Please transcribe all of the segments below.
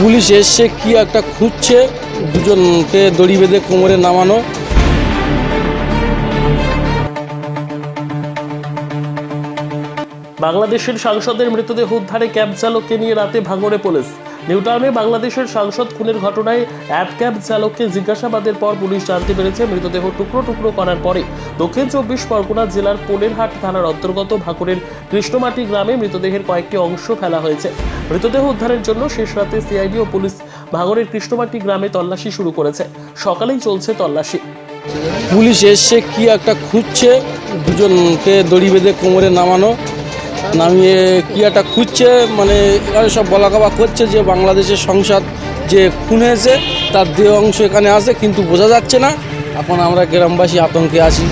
Police এসছে কি একটা খুঁজছে, দুজনকে দড়ি বেঁধে কোমরে নামানো। বাংলাদেশের সাংসদের মৃতদেহ উদ্ধারে ক্যাব চালককে নিয়ে রাতে ভাঙড়ে পুলিশ। নিউটাউনে বাংলাদেশের সাংসদ খুনের ঘটনায় অ্যাপ ক্যাব চালককে জিজ্ঞাসাবাদের পর পুলিশ জানতে পেরেছে, মৃতদেহ টুকরো টুকরো করার পরে দক্ষিণ চব্বিশ পরগনা জেলার পোলেরহাট থানার অন্তর্গত ভাকুরের কৃষ্ণমাটি গ্রামে মৃতদেহের কয়েকটি অংশ ফেলা হয়েছে। মৃতদেহ উদ্ধারের জন্য শেষ রাতে সিআইডি ও পুলিশ ভাঙড়ের কৃষ্ণমাটি গ্রামে তল্লাশি শুরু করেছে। সকালেই চলছে তল্লাশি। পুলিশ এসছে কি একটা খুঁজছে, দুজনকে দড়ি বেঁধে কোমরে নামানো নামিয়ে কি একটা খুঁজছে মানে এখানে সব বলাকাবা করছে যে বাংলাদেশের সংসদ যে খুন হয়েছে তার দেহ অংশ এখানে আছে কিন্তু বোঝা যাচ্ছে না। এখন আমরা গ্রামবাসী আতঙ্কে আছি।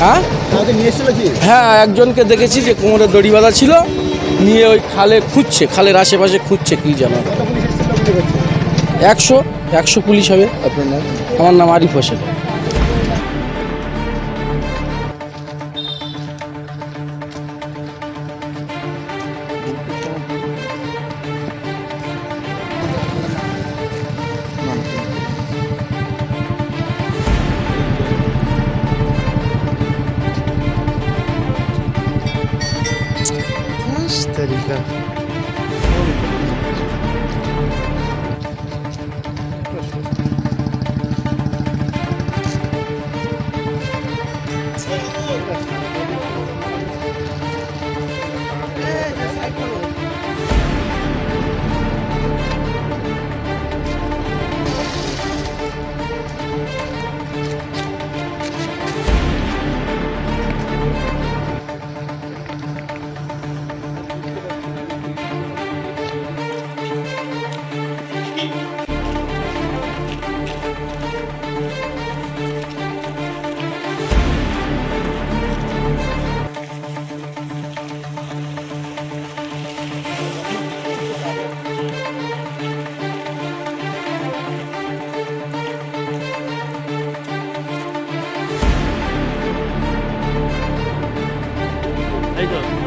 হ্যাঁ? হ্যাঁ একজনকে দেখেছি যে কোমরে দড়ি বাঁধা ছিল নিয়ে ওই খালে খুঁজছে খালের আশেপাশে খুঁজছে কি দেখেছেন একশো একশো পুলিশ হবে। আপনার নাম? আমার নাম Arif Hossain. Sterilize. Thank you. 这个